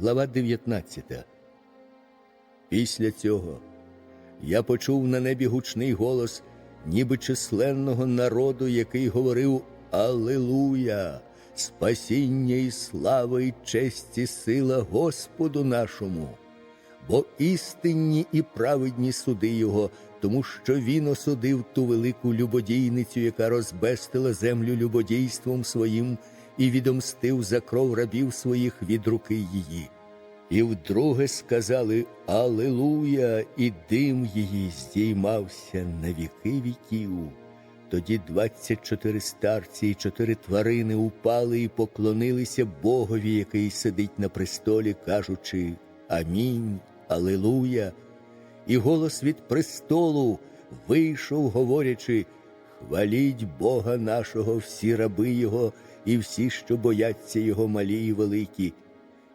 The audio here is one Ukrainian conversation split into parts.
глава 19. Після цього я почув на небі гучний голос, ніби численного народу, який говорив Алилуя! Спасіння і слава, і честь і сила Господу нашому, бо істинні і праведні суди Його, тому що Він осудив ту велику любодійницю, яка розбестила землю любодійством своїм і відомстив за кров рабів своїх від руки її. І вдруге сказали Алилуя, і дим її здіймався на віки віків. Тоді двадцять чотири старці і чотири тварини упали і поклонилися Богові, який сидить на престолі, кажучи Амінь, Алилуя. І голос від престолу вийшов, говорячи Хваліть Бога нашого, всі раби Його, і всі, що бояться Його малі і великі.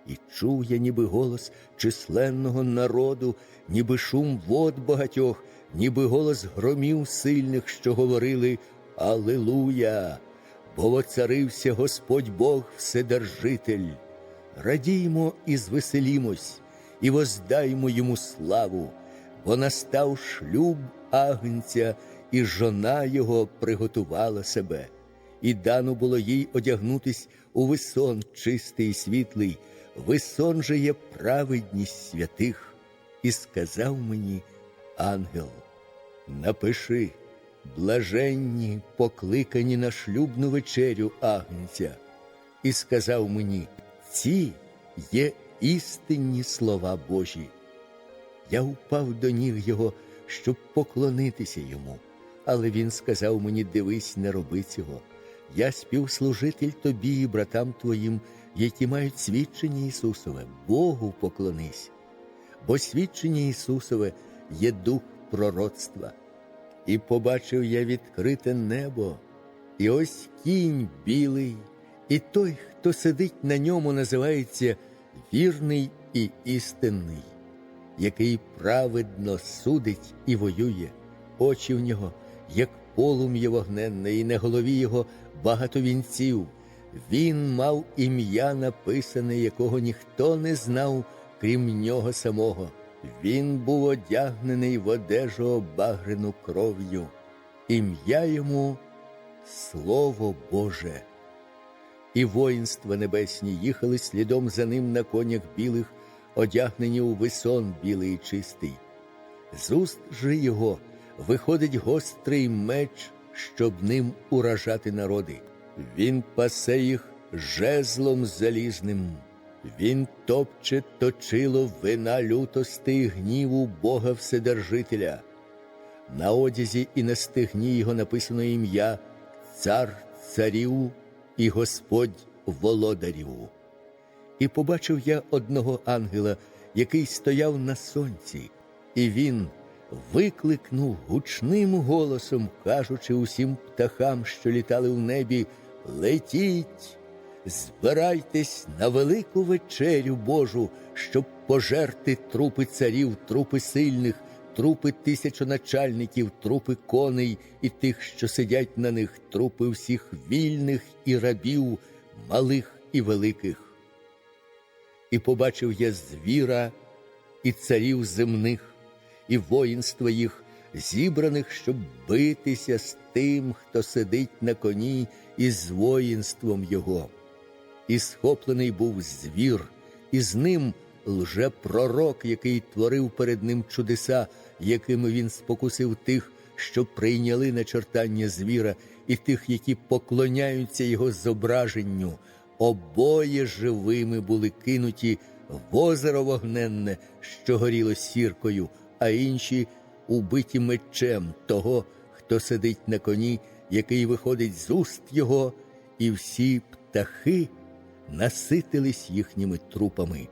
І чув я, ніби голос численного народу, ніби шум вод багатьох, ніби голос громів сильних, що говорили Алилуя! Бо воцарився Господь Бог Вседержитель. Радіймо і звеселімось, і воздаймо йому славу, бо настав шлюб агнця, і жона його приготувала себе, і дано було їй одягнутись у висон чистий і світлий, висон же є праведність святих, і сказав мені ангел: Напиши, блаженні, покликані на шлюбну вечерю агнця, і сказав мені: ці є істинні слова Божі. Я впав до ніг його, щоб поклонитися йому. Але він сказав мені: дивись, не роби цього. Я співслужитель тобі і братам твоїм, які мають свідчення Ісусове, Богу поклонись, бо свідчення Ісусове є дух пророцтва. І побачив я відкрите небо, і ось кінь білий, і той, хто сидить на ньому, називається вірний і істинний, який праведно судить і воює, очі в нього, як полум'я вогненне, і на голові його багато вінців. Він мав ім'я написане, якого ніхто не знав, крім нього самого. Він був одягнений в одежу обагрену кров'ю, ім'я йому Слово Боже. І воїнства небесні їхали слідом за ним на конях білих, одягнені у висон білий і чистий. З уст же його виходить гострий меч, щоб ним уражати народи. Він пасе їх жезлом залізним. Він топче точило вина лютости і гніву Бога Вседержителя. На одязі і на стегні його написано ім'я Цар царів і Господь володарів. І побачив я одного ангела, який стояв на сонці, і він викликнув гучним голосом, кажучи усім птахам, що літали в небі, летіть, збирайтесь на велику вечерю Божу, щоб пожерти трупи царів, трупи сильних, трупи тисячоначальників, трупи коней і тих, що сидять на них, трупи всіх вільних і рабів, малих і великих. І побачив я звіра і царів земних, і воїнства їх, зібраних, щоб битися з тим, хто сидить на коні, і з воїнством його. І схоплений був звір, і з ним лжепророк, який творив перед ним чудеса, якими він спокусив тих, що прийняли начертання звіра, і тих, які поклоняються його зображенню. Обоє живими були кинуті в озеро вогненне, що горіло сіркою, а інші убиті мечем того, хто сидить на коні, який виходить з уст його, і всі птахи наситились їхніми трупами.